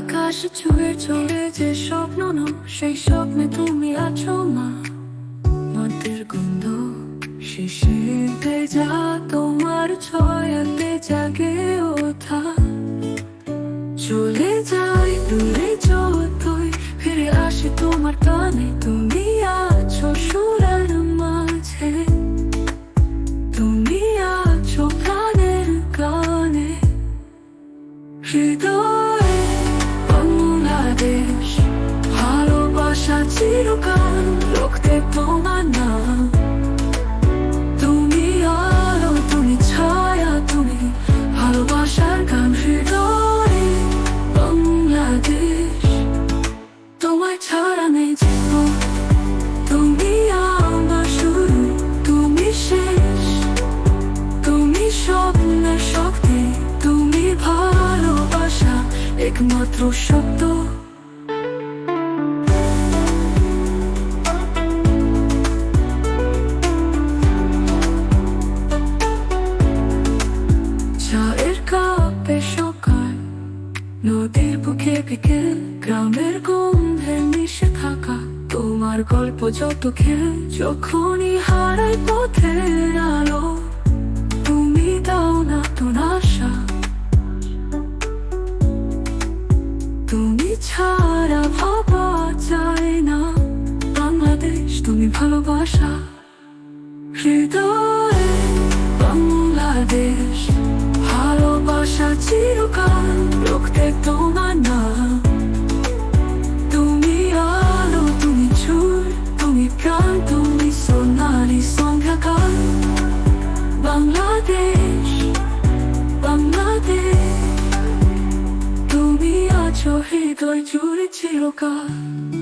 আকাশ ছুঁয়ে চলে যে স্বপ্ন ন সেই স্বপ্নে তুমি আছো মা। মন্ত্রের গন্ধ শেষে যা, তোমার ছয়াতে জাগে ও। ছাড়া নেই তুমি আমার শুরু তুমি শেষ তুমি স্বপ্নের শক্তি তুমি ভালোবাসা একমাত্র সত্য নদীর বুকে বিকেল গ্রামের গন্ধে মিশে থাকা। তোমার গল্প যত খেল, যখনই হারাই পথের আলো, তুমি দাও না তোর আশা তুমি ছাড়া ভাবা যায় না। বাংলাদেশ, তুমি ভালোবাসা। হৃদয়ে বাংলাদেশ তুমি আছো হৃদয় জুড়ে চিরকাল